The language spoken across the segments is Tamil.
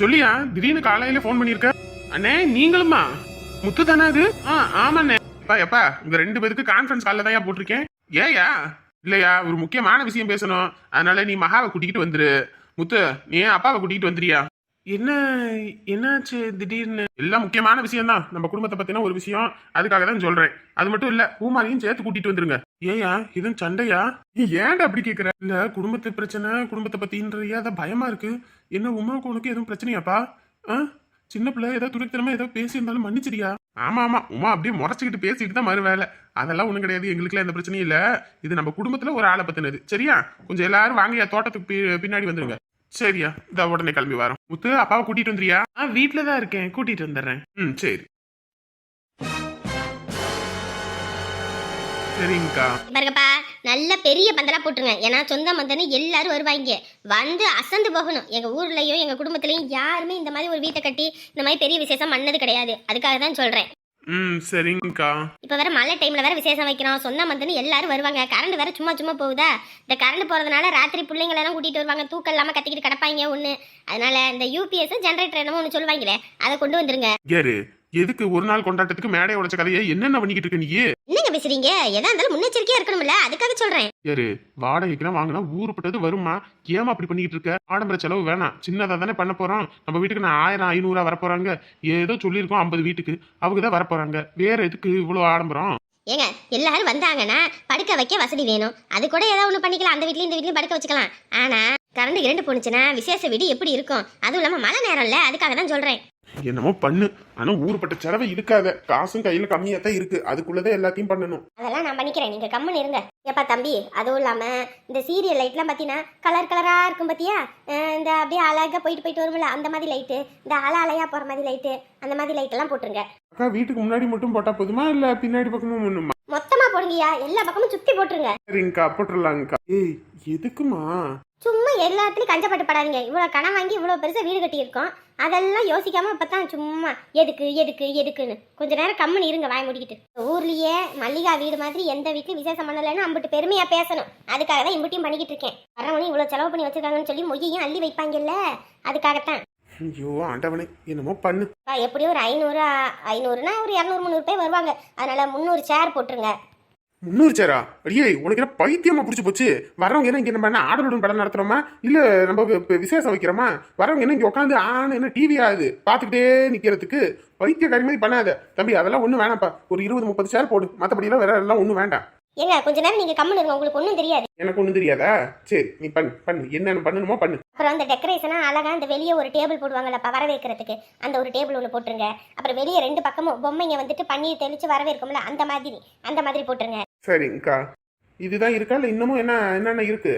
சொல்லியா? திடீர்னு காலையில ஃபோன் பண்ணிருக்க அண்ணே நீங்களுமா முத்து தானே அது? ஆ ஆமாண்ணே. எப்பா எப்பா இந்த ரெண்டு பேருக்கு கான்ஃபரன்ஸ் காலில் தான் போட்டிருக்கேன். ஏயா இல்லையா ஒரு முக்கியமான விஷயம் பேசணும். அதனால நீ மகாவை கூட்டிகிட்டு வந்துரு. முத்து நீ ஏன் அப்பாவை கூட்டிகிட்டு வந்துறியா என்ன என்னாச்சு திடீர்னு? எல்லாம் முக்கியமான விஷயம் தான் நம்ம குடும்பத்தை பத்தின ஒரு விஷயம். அதுக்காக தான் சொல்றேன். அது மட்டும் இல்ல பூமாரியும் சேர்த்து கூட்டிட்டு வந்துருங்க. ஏயா இதுவும் சண்டையா? நீ ஏன்டா அப்படி கேக்குற? இல்ல குடும்பத்து பிரச்சனை குடும்பத்தை பத்தின்றியா அதான் பயமா இருக்கு. என்ன உமாவுக்கு உனக்கு எதுவும் பிரச்சனையாப்பா? ஆ? சின்ன பிள்ளை ஏதோ துணித்தனமா ஏதோ பேசியிருந்தாலும் மன்னிச்சிரியா ஆமா ஆமா. உமா அப்படியே முறைச்சிக்கிட்டு பேசிட்டு தான் மறு வேலை அதெல்லாம் ஒண்ணும் கிடையாது. எங்களுக்குலாம் எந்த பிரச்சனையும் இல்ல. இது நம்ம குடும்பத்துல ஒரு ஆளை பத்தினது. சரியா? கொஞ்சம் எல்லாரும் வாங்கயா தோட்டத்துக்கு பின்னாடி வந்துருங்க. சரியா இந்த உடனே கிளம்பி வரோம். முத்து அப்பாவை கூட்டிட்டு வந்துறியா ஆ வீட்டுல தான் இருக்கேன். கூட்டிட்டு வந்துடுறேன். ம் சரி. சரிங்கக்கா. பாருங்கப்பா நல்ல பெரிய பந்தலா போட்டுருங்க. ஏன்னா சொந்த பந்தன்னு எல்லாரும் வருவாங்க. வந்து அசந்து போகணும். எங்க ஊர்லயும் எங்க குடும்பத்திலயும் யாருமே இந்த மாதிரி ஒரு வீட்டை கட்டி இந்த மாதிரி பெரிய விசேஷம் பண்ணது கிடையாது. அதுக்காக தான் சொல்றேன். ம் சரிங்கக்கா. இப்போ வேற மழை டைம்ல வேற விசேஷம் வைக்கிறோம் சொந்த பந்தன்னு எல்லாரும் வருவாங்க. கரண்ட் வேற சும்மா சும்மா போகுதா? இந்த கரண்ட் போறதுனால ராத்திரி பிள்ளைங்களை எல்லாம் கூட்டிட்டு வருவாங்க. தூக்கம் இல்லாம கத்திக்கிட்டு கிடப்பாங்க ஒண்ணு. அதனால இந்த யூபிஎஸ் ஜென்ரேட்டர் என்னமோ ஒன்று சொல்லுவாங்களே அதை கொண்டு வந்துருங்க. யாரு? எதுக்கு ஒரு நாள் கொண்டாட்டத்துக்கு மேடை உடைச்ச கதையை என்னென்ன பண்ணிக்கிட்டு இருக்க நீ பேசுறீங்க? எதா இருந்தாலும் முன்னெச்சரிக்கையா இருக்கணும்ல. அதுக்காக சொல்றேன். யாரு வாடகைக்கெல்லாம் வாங்கினா ஊருப்பட்டது வருமா ஏமா அப்படி பண்ணிக்கிட்டு இருக்க? ஆடம்பர செலவு வேணாம். சின்னதா தானே பண்ண போறோம். நம்ம வீட்டுக்கு நான் ஆயிரம் ஐநூறா வரப்போறாங்க. ஏதோ சொல்லியிருக்கோம் ஐம்பது வீட்டுக்கு. அவங்க தான் வரப்போறாங்க. வேற எதுக்கு இவ்வளவு ஆடம்பரம்? ஏங்க எல்லாரும் வந்தாங்கன்னா படுக்க வைக்க வசதி வேணும். அது கூட ஏதாவது ஒன்று பண்ணிக்கலாம். அந்த வீட்லயும் இந்த வீட்லயும் படுக்க வச்சுக்கலாம். ஆனா கரண்ட் இரண்டு போனுச்சுன்னா விசேஷ வீடு எப்படி இருக்கும்? அதுவும் இல்லாம மழை நேரம்ல. அதுக்காக தான் சொல்றேன். என்னமோ பண்ணு. ஆனா ஊருப்பட்ட செலவு இருக்காத காசும் கையில கம்மியா தான் இருக்கு. அதுக்குள்ளதான் எல்லாத்தையும் பண்ணணும். அதெல்லாம் நான் பண்ணிக்கிறேன். நீங்க கம்முன்னு இருங்க. ஏப்பா தம்பி அதுவும் இல்லாம இந்த சீரியல் லைட்லாம் பார்த்தீங்கன்னா கலர் கலரா இருக்கும் பாத்தியா? இந்த அப்படியே அழகா போயிட்டு போயிட்டு வரும்ல அந்த மாதிரி லைட்டு இந்த அலை அலையா போற மாதிரி லைட்டு அந்த மாதிரி லைட் எல்லாம் போட்டுருங்க. அக்கா வீட்டுக்கு முன்னாடி மட்டும் போட்டா போதுமா? இல்ல பின்னாடி பக்கமும் ஒண்ணுமா? மொத்தமா போடுங்கய்யா. எல்லா பக்கமும் சுத்தி போட்டுருங்க. சரிங்கக்கா போட்டுடலாங்கக்கா ஏய் எதுக்குமா? சும்மா எல்லாத்துலயும் கஞ்சப்பட்டு படாதீங்க. இவ்வளவு கடன் வாங்கி இவ்வளவு பெருசா வீடு கட்டியிருக்கோம். அதெல்லாம் யோசிக்காம இப்பதான் சும்மா எதுக்கு எதுக்கு எதுக்குன்னு. கொஞ்ச நேரம் கம்முன்னு இருங்க வாய் முடிக்கிட்டு. ஊர்லயே மல்லிகா வீடு மாதிரி எந்த வீட்லயும் விசேஷம் பண்ணலைன்னு அம்பிட்டு பெருமையா பேசணும். அதுக்காக தான் இம்பிட்டையும் பண்ணிக்கிட்டு இருக்கேன். வரவனே இவ்வளவு செலவு பண்ணி வச்சிருக்காங்கன்னு சொல்லி மொய்யையும் அள்ளி வைப்பாங்கல்ல. அதுக்காகத்தான். ஐயோ ஆண்டவனே என்னமோ பண்ணு. எப்படியும் ஒரு ஐநூறு ஐநூறுனா ஒரு இரநூறு முந்நூறு பேர் வருவாங்க. அதனால முந்நூறு சேர் போட்டுருங்க. முன்னூறு சேரா அடியே உனக்கு என்ன பைத்தியமா பிடிச்சி போச்சு? வரவங்க என்ன இங்க நம்ம என்ன ஆடலுடன் படம் நடத்துறோமா? இல்ல நம்ம விசேஷம் வைக்கிறோமா? வரவங்க என்ன இங்க உட்காந்து ஆன என்ன டிவி ஆகுது பாத்துக்கிட்டே நிக்கிறதுக்கு பைத்தியக்காரி மாதிரி பண்ணாத. தம்பி அதெல்லாம் ஒண்ணும் வேணாம்ப்பா. ஒரு இருபது முப்பது சேர் போடு. மத்தபடி எல்லாம் வேற எல்லாம் ஒண்ணும் வேண்டாம். ஏங்க கொஞ்ச நேரம் நீங்க கம்முன்னு இருங்க உங்களுக்கு ஒன்றும் தெரியாது. எனக்கு ஒண்ணும் தெரியாதா? சரி நீ பண்ணு பண்ணு. என்னென்ன பண்ணணுமோ பண்ணு. அப்புறம் அந்த டெக்கரேஷனா அழகா அந்த வெளியே ஒரு டேபிள் போடுவாங்கல்லப்பா வரவேற்கிறதுக்கு. அந்த ஒரு டேபிள் ஒன்று போட்டுருங்க. அப்புறம் வெளியே ரெண்டு பக்கமும் பொம்மைங்க வந்துட்டு பன்னீர் தெளிச்சு வரவேற்கும்ல அந்த மாதிரி அந்த மாதிரி போட்டுருங்க. சரிங்கக்கா. இதுதான் இருக்கா? இல்ல இன்னமும் என்ன என்னென்ன இருக்கு?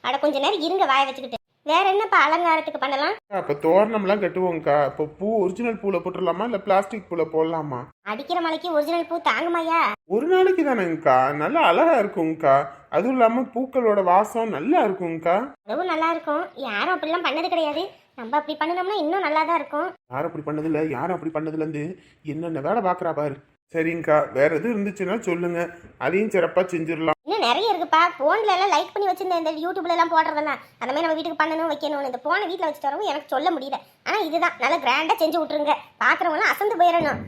அட கொஞ்ச நேரம் இருங்க வாய வச்சுக்கிட்டு. வேற என்னப்பா அலங்காரத்துக்கு பண்ணலாம்? அப்ப தோரணம்லாம் கட்டுவோங்கக்கா. இப்போ பூ ஒரிஜினல் பூல போட்டுடலாமா? இல்ல பிளாஸ்டிக் பூல போடலாமா? அடிக்கிற மலைக்கு ஒரிஜினல் பூ தாங்குமாயா ஒரு நாளைக்கு தானேங்கக்கா. நல்லா அழகா இருக்குங்கக்கா. அதுவும் இல்லாம பூக்களோட வாசம் நல்லா இருக்குங்கக்கா. அதுவும் நல்லா இருக்கும். யாரும் அப்படிலாம் பண்ணது கிடையாது. நம்ம அப்படி பண்ணணும்னா இன்னும் நல்லா தான் இருக்கும். யாரும் அப்படி பண்ணதில்ல. யாரும் அப்படி பண்ணதுல இருந்து என்னென்ன வேலை பாக்குறா பாரு. சரிங்கக்கா. வேற எதுவும் இருந்துச்சுன்னா சொல்லுங்க. அதையும் சிறப்பா செஞ்சிடலாம். நிறைய இருக்குப்பா. ஃபோன்ல எல்லாம் லைக் பண்ணி வச்சிருந்தேன் இந்த யூடியூப்ல எல்லாம் போடுறதெல்லாம் அந்த மாதிரி நம்ம வீட்டுக்கு பண்ணணும் வைக்கணும் இந்த போனை வீட்டில் வச்சுட்டு வரவும் எனக்கு சொல்ல முடியல. ஆனா இதுதான். நல்லா கிராண்டா செஞ்சு விட்டுருங்க. பாக்குறவங்களாம் அசந்து போயிடணும்.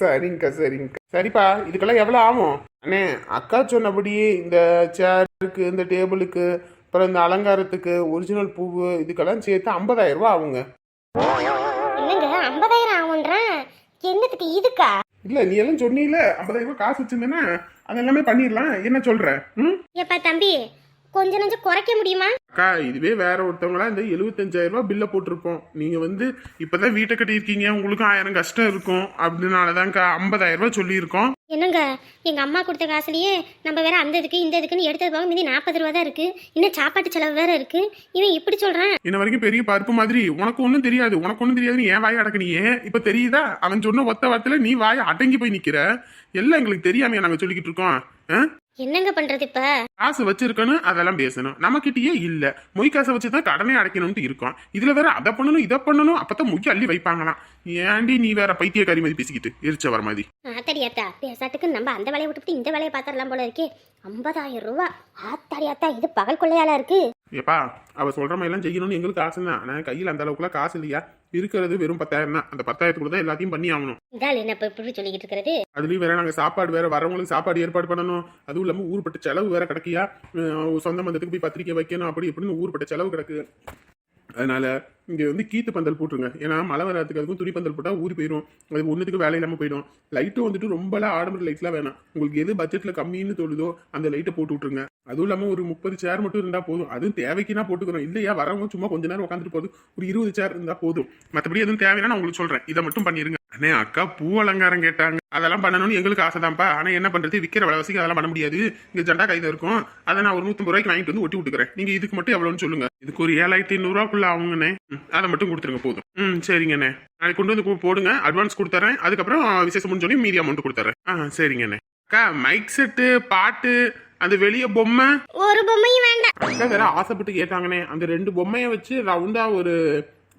சரிங்கக்கா சரிங்கக்கா. சரிப்பா இதுக்கெல்லாம் எவ்வளவு ஆகும்? அண்ணே அக்கா சொன்னபடி இந்த சேருக்கு இந்த டேபிளுக்கு அப்புறம் இந்த அலங்காரத்துக்கு ஒரிஜினல் பூவு இதுக்கெல்லாம் சேர்த்து ஐம்பதாயிரம் ரூபாய் ஆகுங்க. என்னங்க ஐம்பதாயிரம் ஆகுன்றேன் என்னத்துக்கு இதுக்கா? இல்ல நீ எல்லாம் சொன்னீல ஐம்பதாயிரம் ரூபாய் காசு வச்சிருந்தேன்னா அதெல்லாமே பண்ணிடலாம். என்ன சொல்ற? ம்? ஏப்பா தம்பி கொஞ்சம் நஞ்சம் குறைக்க முடியுமா? அக்கா இதுவே வேற ஒருத்தவங்களா இந்த எழுபத்தஞ்சாயிரம் ரூபாய் பில்ல போட்டிருப்போம். நீங்க வந்து இப்பதான் வீட்டை கட்டியிருக்கீங்க உங்களுக்கும் ஆயிரம் கஷ்டம் இருக்கும். அதனாலதான்க்கா ஐம்பதாயிரம் ரூபாய் சொல்லியிருக்கோம். என்னங்க எங்க அம்மா கொடுத்த காசுலயே நம்ம வேற அந்த இதுக்கு இந்த இதுக்குன்னு எடுத்தது போக மீதி நாற்பது ரூபா தான் இருக்கு. இன்னும் சாப்பாட்டு செலவு வேற இருக்கு. இவன் இப்படி சொல்றான். இன்ன வரைக்கும் பெரிய பருப்பு மாதிரி. உனக்கு ஒன்றும் தெரியாது உனக்கு ஒன்றும் தெரியாதுன்னு ஏன் வாயை அடக்குனியே இப்ப தெரியுதா? அவன் சொன்ன ஒத்த வார்த்தையில நீ வாயை அடங்கி போய் நிக்கிற. எல்லாம் எங்களுக்கு தெரியாமையா நாங்க சொல்லிக்கிட்டு இருக்கோம். ஆ? என்னங்க பண்றது இப்ப? காசு வச்சிருக்கணும் அதெல்லாம் பேசணும். நம்மகிட்டயே இல்ல. மொய் காசை வச்சுதான் கடனே அடைக்கணும்னு இருக்கோம். இதுல வேற அதை பண்ணணும் இதை பண்ணணும் அப்பதான் முக்கிய அள்ளி வைப்பாங்களாம். ஏன்டி நீ வேற பைத்தியக்காரி மாதிரி பேசிக்கிட்டு எரிச்ச வர மாதிரி? ஆத்தாடியாத்தா பேசாட்டுக்கு நம்ம அந்த வேலையை விட்டுவிட்டு இந்த வேலையை பாத்திரலாம் போல இருக்கே. ஐம்பதாயிரம் ரூபா ஆத்தாடியாத்தா இது பகல் கொள்ளையால இருக்கு? ஏப்பா அவ சொல்ற மாதிரி எல்லாம் செய்யணும்னு எங்களுக்கு ஆசை தான் ஆனா கையில் அந்த அளவுக்குலாம் காசு இல்லையா? இருக்கிறது வெறும் பத்தாயிரம் தான். அந்த பத்தாயிரத்துக்குள்ள தான் எல்லாத்தையும் பண்ணி ஆகணும். இதால் என்ன இப்போ இப்படி சொல்லிக்கிட்டு இருக்கிறது? அதுலயும் வேற நாங்க சாப்பாடு வேற வரவங்களுக்கு சாப்பாடு ஏற்பாடு பண்ணணும். அதுவும் இல்லாம ஊர்பட்ட செலவு வேற கிடக்கியா? சொந்த மந்தத்துக்கு போய் பத்திரிக்கை வைக்கணும் அப்படி இப்படின்னு ஊர்பட்ட செலவு கிடக்கு. அதனால இங்க வந்து கீத்து பந்தல் போட்டுருங்க. ஏன்னா மழை வராதுக்கு அதுக்கும் துணி பந்தல் போட்டா ஊறி போயிடும் அது ஒன்றுத்துக்கு வேலை இல்லாம போயிடும். லைட்டும் வந்துட்டு ரொம்பலாம் ஆடம்பர லைட்ஸ்லாம் வேணாம். உங்களுக்கு எது பட்ஜெட்ல கம்மின்னு தோணுதோ அந்த லைட்டை போட்டு விட்டுருங்க. அதுவும் இல்லாமல் ஒரு முப்பது சேர் மட்டும் இருந்தால் போதும். அதுவும் தேவைக்குன்னா போட்டுக்கிறோம். இல்லையா வரவங்க சும்மா கொஞ்ச நேரம் உட்காந்துட்டு போதும் ஒரு இருபது சேர் இருந்தால் போதும். மற்றபடி எதுவும் தேவைன்னா நான் உங்களுக்கு சொல்கிறேன் இதை மட்டும் பண்ணிருங்க. அண்ணே அக்கா பூ அலங்காரம் கேட்டாங்க. அதெல்லாம் பண்ணணும்னு எங்களுக்கு ஆசை தான்ப்பா. ஆனால் என்ன பண்ணுறது விற்கிற விலைவாசிக்கு அதெல்லாம் பண்ண முடியாது. இங்கே ஜெண்டா கையில் இருக்கும். அதை நான் ஒரு நூற்றம்பது ரூபாய்க்கு வாங்கிட்டு வந்து ஒட்டி விட்டுக்கிறேன். நீங்கள் இதுக்கு மட்டும் எவ்வளோன்னு சொல்லுங்க. இதுக்கு ஒரு ஏழாயிரத்தி ஐநூறுரூவாக்குள்ள ஆகுங்கண்ணே. அதை மட்டும் கொடுத்துருங்க போதும். ம் சரிங்கண்ணே. நாளைக்கு கொண்டு வந்து போடுங்க. அட்வான்ஸ் கொடுத்துறேன் அதுக்கப்புறம் விசேஷம் முடிஞ்சோடனே மீதி அமௌண்ட் கொடுத்துறேன் ஆ சரிங்கண்ணே. அக்கா மைக் செட்டு பாட்டு அந்த வெளிய பொம்மை. ஒரு பொம்மையும் வேண்டாம். அக்கா வேற ஆசைப்பட்டு கேட்டாங்கண்ணே. அந்த ரெண்டு பொம்மையை வச்சு ரவுண்டா ஒரு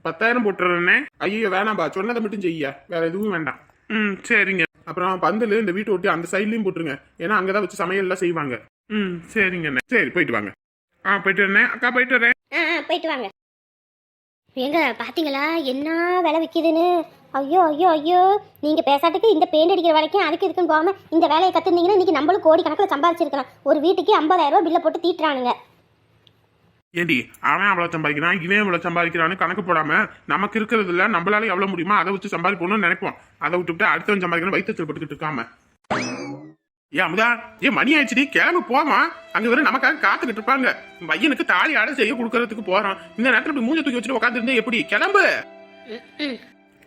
பத்தாயிரம் போட்டுறேன்னே ஐயோ வேணாம்பா. சொன்னதை மட்டும் செய்ய. வேற எதுவும் வேண்டாம். ம் சரிங்க. அப்புறம் பந்தல் இந்த வீட்டை ஒட்டி அந்த சைட்லயும் போட்டுருங்க. ஏன்னா அங்கதான் வச்சு சமையல் எல்லாம் செய்வாங்க. ம் சரிங்கண்ணே. சரி போயிட்டு வாங்க. ஆ போயிட்டு வரேன் அக்கா போயிட்டு வரேன். போயிட்டு வாங்க. ஏங்க பாத்தீங்களா? என்ன விலை விற்கிதுன்னு ஐயோ ஐயோ ஐயோ. நீங்க பேசாட்டுக்கு இந்த பெயிண்ட் அடிக்கிற வரைக்கும் அதுக்கு இதுக்குன்னு போகாம இந்த வேலையை கற்றுருந்தீங்கன்னா இன்னைக்கு நம்மளும் கோடி கணக்கில் சம்பாதிச்சிருக்கலாம். ஒரு வீட்டுக்கு ஐம்பதாயிரம் ரூபா பில்லை போட்டு தீட்டுறானுங்க. ஏண்டி அவன் அவ்வளோ சம்பாதிக்கிறான் இவன் இவ்வளோ சம்பாதிக்கிறான்னு கணக்கு போடாம நமக்கு இருக்கிறதுல நம்மளால எவ்வளோ முடியுமோ அதை வச்சு சம்பாதிக்கணும்னு நினைப்போம். அதை விட்டுவிட்டு அடுத்தவன் சம்பாதிக்கணும் வைத்தியத்தில் பட்டுக்கிட்டு இருக்காம. ஏன் அமுதா ஏன் மணி ஆயிடுச்சுடி கிளம்பு போவான் அங்க வெறும் நமக்காக காத்துக்கிட்டு இருப்பாங்க. பையனுக்கு தாலி ஆட செய்ய கொடுக்கறதுக்கு போறோம். இந்த நேரத்துல இப்படி மூஞ்ச தூக்கி வச்சுட்டு உட்காந்துருந்தா எப்படி? கிளம்பு.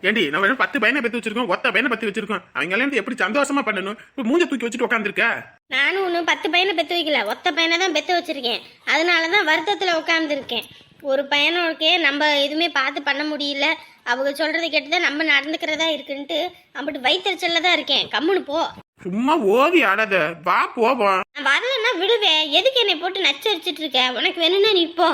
ஏண்டி நம்ம வெறும் பத்து பையனை பத்தி வச்சிருக்கோம் ஒத்த பையனை பத்தி வச்சிருக்கோம். அவங்க எல்லாம் எப்படி சந்தோஷமா பண்ணணும்? இப்ப மூஞ்ச தூக்கி வச்சுட்டு உட்காந்துருக்க நானும் ஒன்றும் பத்து பையனை பெத்து வைக்கல. ஒத்த பையனை தான் பெத்து வச்சிருக்கேன். அதனால தான் வருத்தத்தில் உட்காந்துருக்கேன் ஒரு பையனுக்கே நம்ம எதுவுமே பார்த்து பண்ண முடியல. அவங்க சொல்றதை கேட்டு தான் நம்ம நடந்துக்கிறதா இருக்குன்ட்டு அம்பிட்டு வயிற்றுச்சல்ல தான் இருக்கேன். கம்முன்னு போ. சும்மா ஓவி ஆடாத வா போவோம். நான் வரலன்னா விடுவேன் எதுக்கு என்னை போட்டு நச்சரிச்சிட்டு இருக்க? உனக்கு வேணும்னா நீ போ.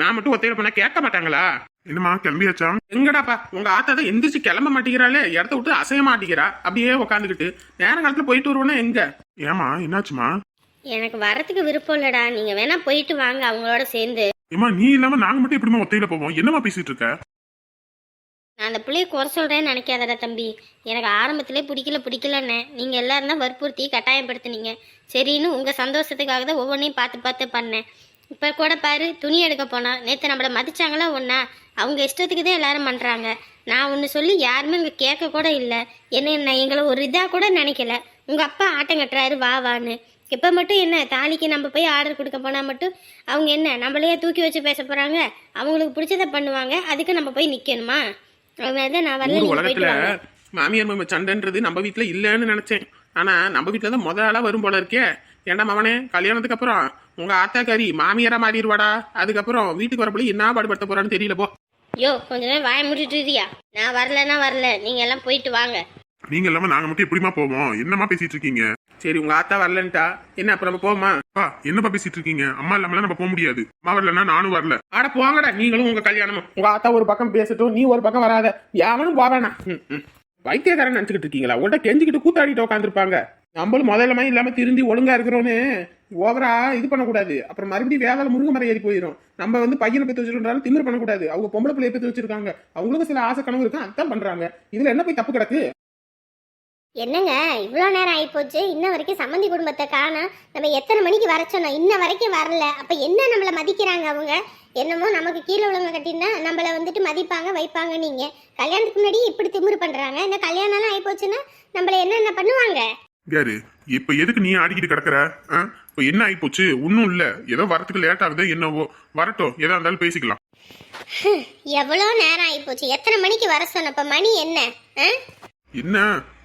நான் மட்டும் ஒத்தையில போனா கேட்க மாட்டாங்களா? என்னமா கிளம்பியாச்சா? எங்கடாப்பா உங்க ஆத்தா தான் எந்திரிச்சு கிளம்ப மாட்டேங்கிறாளே. இடத்த விட்டு அசைய மாட்டேங்கிறா. அப்படியே உட்காந்துக்கிட்டு நேர காலத்துல போயிட்டு வருவோம்னா எங்க? ஏமா என்னாச்சுமா எனக்கு வரத்துக்கு விருப்பம் இல்லடா. நீங்க வேணா போயிட்டு வாங்க அவங்களோட சேர்ந்து. ஏமா நீ இல்லாம நாங்க மட்டும் எப்படிமா ஒத்தையில போவோம்? என்னமா பேசிட்டு இருக்க? நான் அந்த பிள்ளைய குறை சொல்கிறேன்னு நினைக்காதடா தம்பி. எனக்கு ஆரம்பத்திலே பிடிக்கல பிடிக்கலன்னு. நீங்கள் எல்லாரும் தான் வற்புறுத்தி கட்டாயப்படுத்துனீங்க. சரின்னு உங்கள் சந்தோஷத்துக்காக தான் ஒவ்வொன்றையும் பார்த்து பார்த்து பண்ணேன். இப்போ கூட பாரு துணி எடுக்க போனால் நேற்று நம்மளை மதிச்சாங்களா ஒன்றா அவங்க இஷ்டத்துக்கு தான் எல்லாரும் பண்ணுறாங்க நான் ஒன்று சொல்லி யாருமே இங்கே கேட்க கூட இல்லை. என்ன என்ன எங்களை ஒரு இதாக கூட நினைக்கல. உங்கள் அப்பா ஆட்டம் கட்டுறாரு வா வான்னு. இப்போ மட்டும் என்ன தாலிக்கு நம்ம போய் ஆர்டர் கொடுக்க போனால் மட்டும் அவங்க என்ன நம்மளையே தூக்கி வச்சு பேச போகிறாங்க அவங்களுக்கு பிடிச்சதை பண்ணுவாங்க அதுக்கு நம்ம போய் நிற்கணுமா அதனால தான் நான் வரல ஊர் நீங்க உலகத்துல வாங்க. மாமியார் மாம சண்டைன்றது நம்ம வீட்ல இல்லைன்னு நினைச்சேன். ஆனா நம்ம வீட்ல தான் முத ஆளா வரும் போல இருக்கே. ஏன்டா மவனே கல்யாணத்துக்கு அப்புறம் உங்க ஆத்தாக்காரி மாமியாரா மாறிடுவாடா? அதுக்கப்புறம் வீட்டுக்கு வரப்போ என்ன பாடுபடுத்த போறான்னு தெரியல போ. யோ கொஞ்ச நேரம் வாய முடிட்டு இருக்கியா? நான் வரலன்னா வரல. நீங்க எல்லாம் போயிட்டு வாங்க. நீங்க இல்லாம நாங்க மட்டும் எப்படிமா போவோம்? என்னமா பேசிட்டு இருக்கீங்க? சரி உங்க ஆத்தா வரலன்ட்டா. என்ன அப்ப நம்ம போமா என்னப்பா பேசிட்டு இருக்கீங்க? அம்மா இல்லாமல நம்ம போக முடியாது. அம்மா வரலன்னா நானும் வரல. ஆட போங்கடா. நீங்களும் உங்க கல்யாணமும். உங்க ஆத்தா ஒரு பக்கம் பேசட்டும் நீ ஒரு பக்கம் வராத. யாவனும் போவேனா வைத்தியக்காரன் நினைச்சுக்கிட்டு இருக்கீங்களா? உங்கள்கிட்ட கெஞ்சிக்கிட்டு கூத்தாடிட்டு உட்காந்துருப்பாங்க நம்மளும் முதல்லமே இல்லாம திருந்தி ஒழுங்கா இருக்கிறோன்னு ஓவரா இது பண்ணக்கூடாது. அப்புறம் மறுபடியும் வேதாள முருங்க மரம் ஏறி போயிடும் நம்ம வந்து பையனை பெற்று வச்சிருந்தாலும் திமிர் பண்ணக்கூடாது. அவங்க பொம்பளை பிள்ளைய பெற்று வச்சிருக்காங்க. அவங்களுக்கும் சில ஆசை கனவு இருக்கு? அதான் பண்றாங்க. இதுல என்ன போய் தப்பு கிடக்கு? என்னங்க இவ்வளோ நேரம் ஆயிப்போச்சு. இன்ன வரைக்கும் சம்மந்தி குடும்பத்தை காணோம். நம்ம எத்தனை மணிக்கு வர சொன்னோம்? இன்ன வரைக்கும் வரல. அப்ப என்ன நம்மளை மதிக்கிறாங்க அவங்க? என்னமோ நமக்கு கீழே உள்ளவங்க கட்டினா நம்மளை வந்துட்டு மதிப்பாங்க வைப்பாங்க நீங்க கல்யாணத்துக்கு முன்னாடி இப்படி திமிரு பண்றாங்க. இந்த கல்யாணம்லாம் ஆயிப்போச்சுன்னா நம்மள என்னென்ன பண்ணுவாங்க? யாரு இப்ப எதுக்கு நீ ஆடிக்கிட்டு கிடக்குற? இப்ப என்ன ஆயிப்போச்சு? ஒன்னும் இல்ல. ஏதோ வரத்துக்கு லேட் ஆகுது. என்னவோ. வரட்டும். எதா இருந்தாலும் பேசிக்கலாம். எவ்வளோ நேரம் ஆயிப்போச்சு? எத்தனை மணிக்கு வர சொன்னப்ப மணி என்ன? என்ன?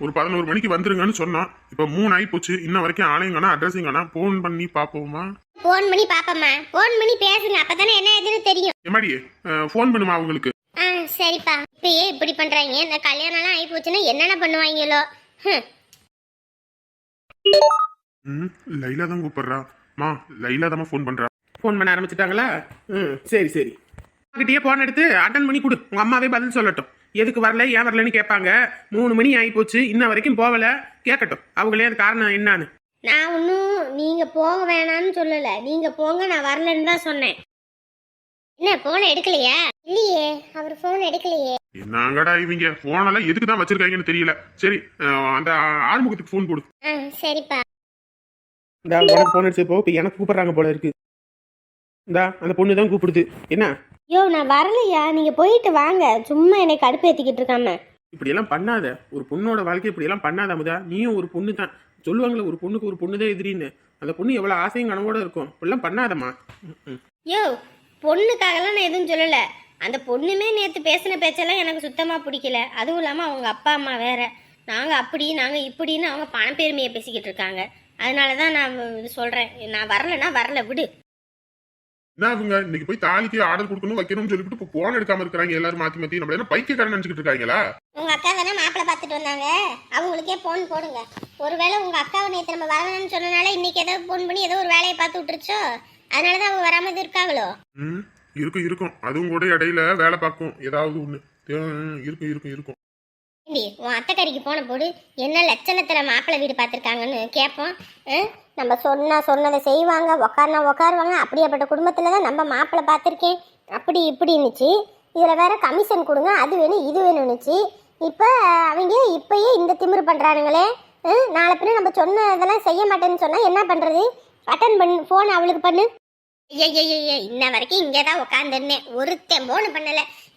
ஒரு பதினோரு மணிக்கு வந்துருங்கன்னு சொன்னோம் இப்ப மூணு ஆயிப்போச்சு இன்ன வரைக்கும் ஆளையும் காணா அட்ரஸையும் காணா போன் பண்ணி பாப்போமா? ஃபோன் பண்ணி பாப்பம்மா. ஃபோன் பண்ணி பேசுங்க. அப்பதானே என்ன ஏதுன்னு தெரியும். எம்மாடி ஃபோன் பண்ணுமா அவங்களுக்கு ஆ சரிப்பா. இப்பயே இப்படி பண்றாங்க இந்த கல்யாணம்லாம் ஆகி போச்சுன்னா என்னென்ன பண்ணுவாங்களோ. ம் லைலா தான் கூப்பிடுறா. மா லைலா தான் ஃபோன் பண்றா. ஃபோன் பண்ண ஆரம்பிச்சிட்டாங்களா? ம் சரி சரி. கிட்டயே போன் எடுத்து அட்டன் பண்ணி கொடு. உங்க அம்மாவே பதில் சொல்லட்டும். எதுக்கு வரல ஏன் வரலன்னு கேட்பாங்க. மூணு மணி ஆகி போச்சு இன்ன வரைக்கும் போகல. கேட்கட்டும். அவங்களே அது காரணம் என்னன்னு. நான் ஒன்றும் நீங்கள் போக வேணாம்னு சொல்லலை. நீங்கள் போங்க நான் வரலன்னு தான் சொன்னேன். என்ன போன் எடுக்கலையா? இல்லையே அவர் போன் எடுக்கலையே. என்னங்கடா இவங்க? போனெல்லாம் எதுக்கு தான் வச்சிருக்காங்கன்னு தெரியல. சரி அஹ், அந்த ஆறுமுகத்துக்கு ஃபோன் போடு ஆ சரிப்பா. இந்தா உனக்கு போன் அடிச்சப்போ இப்போ எனக்கு கூப்பிடுறாங்க போல இருக்கு. இந்தா அந்த பொண்ணு தான் கூப்பிடுது. என்ன? யோ நான் வரலையா? நீங்க போயிட்டு வாங்க. சும்மா என்னை கடுப்பு ஏத்திக்கிட்டு இருக்காம. இப்படியெல்லாம் பண்ணாத. ஒரு பொண்ணோட வாழ்க்கை இப்படியெல்லாம் பண்ணாத அமுதா. நீயும் ஒரு பொண்ணு தான் சொல்லுவாங்களே ஒரு பொண்ணுக்கு ஒரு பொண்ணு தான் எதிரின்னு. அந்த பொண்ணு எவ்வளோ ஆசையும் கனவோட இருக்கும். இப்படிலாம் பண்ணாதம்மா. ம், ம். யோ பொண்ணுக்காகலாம் நான் எதுவும் சொல்லல. அந்த பொண்ணுமே நேத்து பேசின பேச்செல்லாம் எனக்கு சுத்தமா பிடிக்கல. அதுவும் இல்லாம அவங்க அப்பா அம்மா வேற. நாங்க அப்படி நாங்க இப்படின்னு அவங்க பணப்பெருமையை பேசிக்கிட்டு இருக்காங்க. அதனால தான் நான் இது சொல்றேன். நான் வரலன்னா வரல விடு. என்ன இவங்க இன்னைக்கு போய் தாலிக்கு ஆர்டர் கொடுக்கணும் வைக்கணும்னு சொல்லிட்டு இப்போ போன் எடுக்காம இருக்கிறாங்க எல்லாரும் மாத்தி மாத்தி. நம்ம என்ன பைத்தியக்காரன் நினைச்சுக்கிட்டு இருக்காங்களா? உங்க அக்கா தானே மாப்பிள்ளை பார்த்துட்டு வந்தாங்க. அவங்களுக்கே ஃபோன் போடுங்க. ஒருவேளை உங்க அக்காவை நேற்று நம்ம வரணும்னு சொன்னனால இன்னைக்கு ஏதோ ஃபோன் பண்ணி ஏதோ ஒரு வேலையை பார்த்து விட்டுருச்சோ? அதனால தான் அவங்க வராம இருக்காங்களோ? ம் இருக்கும் இருக்கும். அதுவும் கூட இடையில வேலை பார்க்கும். ஏதாவது ஒண்ணு. இருக்கும் இருக்கும் இருக்கும். உன் அத்தைக்கறிக்கு போன போடு. என்ன லட்சணத்தில் மாப்பிள்ளை வீடு பார்த்துருக்காங்கன்னு கேட்போம்? நம்ம சொன்னால் சொன்னதை செய்வாங்க உக்காருனா உக்காருவாங்க. அப்படியேப்பட்ட குடும்பத்தில் தான் நம்ம மாப்பிள்ளை பார்த்துருக்கேன். அப்படி இப்படின்னுச்சு. இதில் வேற கமிஷன் கொடுங்க அது வேணும் இது வேணும்னுச்சு. இப்போ அவங்க இப்பயே இந்த திமிரு பண்ணுறானுங்களே நாளை பின்ன நம்ம சொன்ன இதெல்லாம் செய்ய மாட்டேன்னு சொன்னால் என்ன பண்ணுறது அட்டன் பண்ணு ஃபோன் அவளுக்கு பண்ணு. ஐயய்யய்ய இன்ன வரைக்கும் இங்கே தான் உட்காந்துருந்தேன் ஒருத்தன் போன்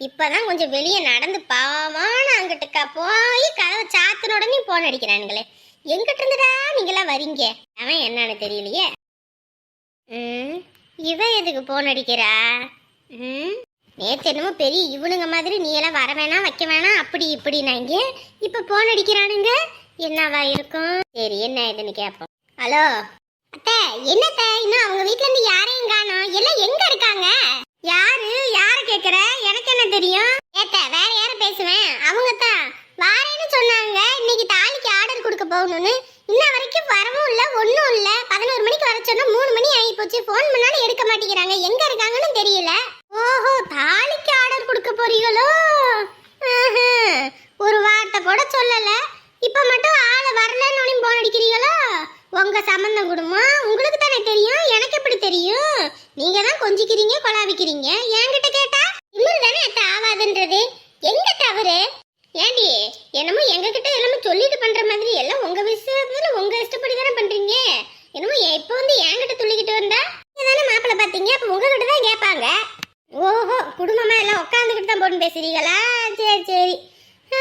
இப்போ தான் கொஞ்சம் வெளியே நடந்து பாவான அங்கிட்டுக்கா போய் கதவை சாத்தின உடனே ஃபோன் அடிக்கிறானுங்களே. எங்கிட்ட இருந்துடா நீங்களாம் வரீங்க. அவன் என்னன்னு தெரியலையே. ம் இவ எதுக்கு போன் அடிக்கிறா? ம் நேற்று என்னமோ பெரிய இவனுங்க மாதிரி நீ எல்லாம் வர வேணாம் வைக்க வேணாம் அப்படி இப்படி நாங்க இப்ப போன் அடிக்கிறானுங்க. என்னவா இருக்கும்? சரி என்ன இதுன்னு கேட்போம் ஹலோ? அத்தை என்னத்த இன்னும் அவங்க வீட்ல இருந்து யாரையும் காணோம்? எல்லாம் எங்க இருக்காங்க? யாரு? யார கேக்குற? எனக்கு என்ன தெரியும்? ஏத்த வேற யார பேசுவேன்? அவங்க தான் வாரேன்னு சொன்னாங்க இன்னைக்கு தாலிக்கு ஆர்டர் கொடுக்க போகணும்னு இன்ன வரைக்கும் வரவும் இல்லை ஒண்ணும் இல்ல. பதினோரு மணிக்கு வர சொன்னா மூணு மணி ஆகி போச்சு போன் பண்ணாலும் எடுக்க மாட்டேங்கிறாங்க. எங்க இருக்காங்கன்னு தெரியல. ஓஹோ தாலிக்கு ஆர்டர் கொடுக்க போறீங்களோ? ஒரு வார்த்தை கூட சொல்லல. இப்ப மட்டும் ஆளை வரலன்னு போன் அடிக்கிறீங்களோ? உங்க சம்பந்தம் குடும்பம் உங்களுக்கு தானே தெரியும்? எனக்கு எப்படி தெரியும்? நீங்க தான் கொஞ்சிக்கிறீங்க கொலாவிக்கிறீங்க. என்கிட்ட கேட்டா இன்னொரு தானே அத்தை ஆவாதுன்றது எங்க தவறு ஏண்டி என்னமோ எங்க கிட்ட எல்லாமே சொல்லிட்டு பண்ற மாதிரி எல்லாம் உங்க விஷயத்துல உங்க இஷ்டப்படி தானே பண்றீங்க என்னமோ இப்போ வந்து என்கிட்ட துள்ளிக்கிட்டு வந்தா தானே மாப்பிள்ளை பாத்தீங்க அப்ப உங்ககிட்ட தான் கேட்பாங்க ஓஹோ குடும்பமா எல்லாம் உட்காந்துக்கிட்டு தான் போட்டு பேசுறீங்களா சரி சரி ஆ,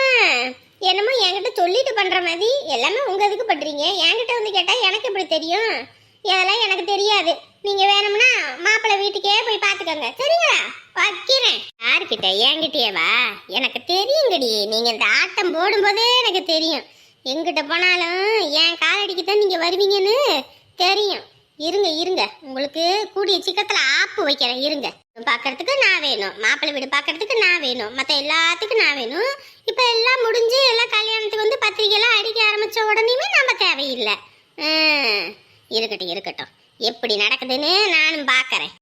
என்னமோ என்கிட்ட சொல்லிட்டு பண்ற மாதிரி எல்லாமே உங்க இதுக்கு பண்றீங்க? என்கிட்ட வந்து கேட்டா எனக்கு எப்படி தெரியும்? இதெல்லாம் எனக்கு தெரியாது. நீங்க வேணும்னா மாப்பிள்ளை வீட்டுக்கே போய் பாத்துக்கோங்க. சரிங்களா? வைக்கிறேன். யாருக்கிட்ட என்கிட்டயேவா எனக்கு தெரியுங்கடி. நீங்க இந்த ஆட்டம் போடும்போதே எனக்கு தெரியும். எங்கிட்ட போனாலும் என் காலடிக்கு தான் நீங்க வருவீங்கன்னு தெரியும். இருங்க இருங்க. உங்களுக்கு கூடிய சிக்கத்தில் ஆப்பு வைக்கிறேன். இருங்க. பார்க்கறதுக்கு நான் வேணும். மாப்பிள்ளை வீடு பார்க்கறதுக்கு நான் வேணும். மற்ற எல்லாத்துக்கும் நான் வேணும். இப்போ எல்லாம் முடிஞ்சு எல்லாம் கல்யாணத்துக்கு வந்து பத்திரிக்கைலாம் அடிக்க ஆரம்பித்த உடனேயுமே நம்ம தேவையில்லை. இருக்கட்டும் இருக்கட்டும். எப்படி நடக்குதுன்னு நானும் பார்க்குறேன்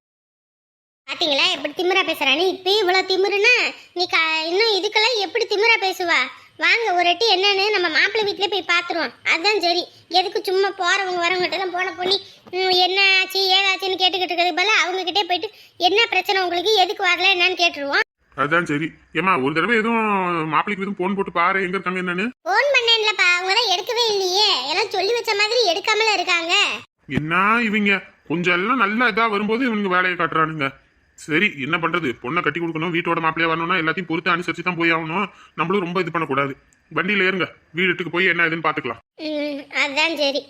பார்த்தீங்களா எப்படி திமிரா பேசுறானு இப்போ இவ்வளோ திமிருனா நீ க இன்னும் இதுக்கெல்லாம் எப்படி திமிரா பேசுவா? வாங்க ஒரு எட்டி என்னன்னு நம்ம மாப்பிள்ளை வீட்டிலே போய் பார்த்துருவோம் அதுதான் சரி. எதுக்கு சும்மா போகிறவங்க வரவங்ககிட்ட போன பண்ணி என்ன ஆச்சு ஏதாச்சுன்னு கேட்டுக்கிட்டு இருக்கிறது போல் அவங்கக்கிட்டே போயிட்டு என்ன பிரச்சனை உங்களுக்கு? எதுக்கு வரல என்னன்னு கேட்டுருவோம். அதான் சரி. ஏமா ஒரு தடவை எதுவும் மாப்பிள்ளைக்கு எதுவும் போன் போட்டு பாரு எங்க இருக்காங்க என்னன்னு? ஃபோன் பண்ணேன்லப்பா அவங்க தான் எடுக்கவே இல்லையே. எல்லாம் சொல்லி வச்ச மாதிரி எடுக்காமல இருக்காங்க. என்ன இவங்க? கொஞ்சம் எல்லாம் நல்ல இதா வரும்போது இவனுங்க வேலையை காட்டுறானுங்க. சரி என்ன பண்றது? பொண்ணை கட்டி கொடுக்கணும் வீட்டோட மாப்பிள்ளையா வரணும்னா எல்லாத்தையும் பொறுத்து அனுசரிச்சு தான் போய் ஆகணும். நம்மளும் ரொம்ப இது பண்ணக்கூடாது. வண்டியில ஏறுங்க. வீட்டுக்கு போய் என்ன இதுன்னு பாத்துக்கலாம். ம் அதுதான் சரி.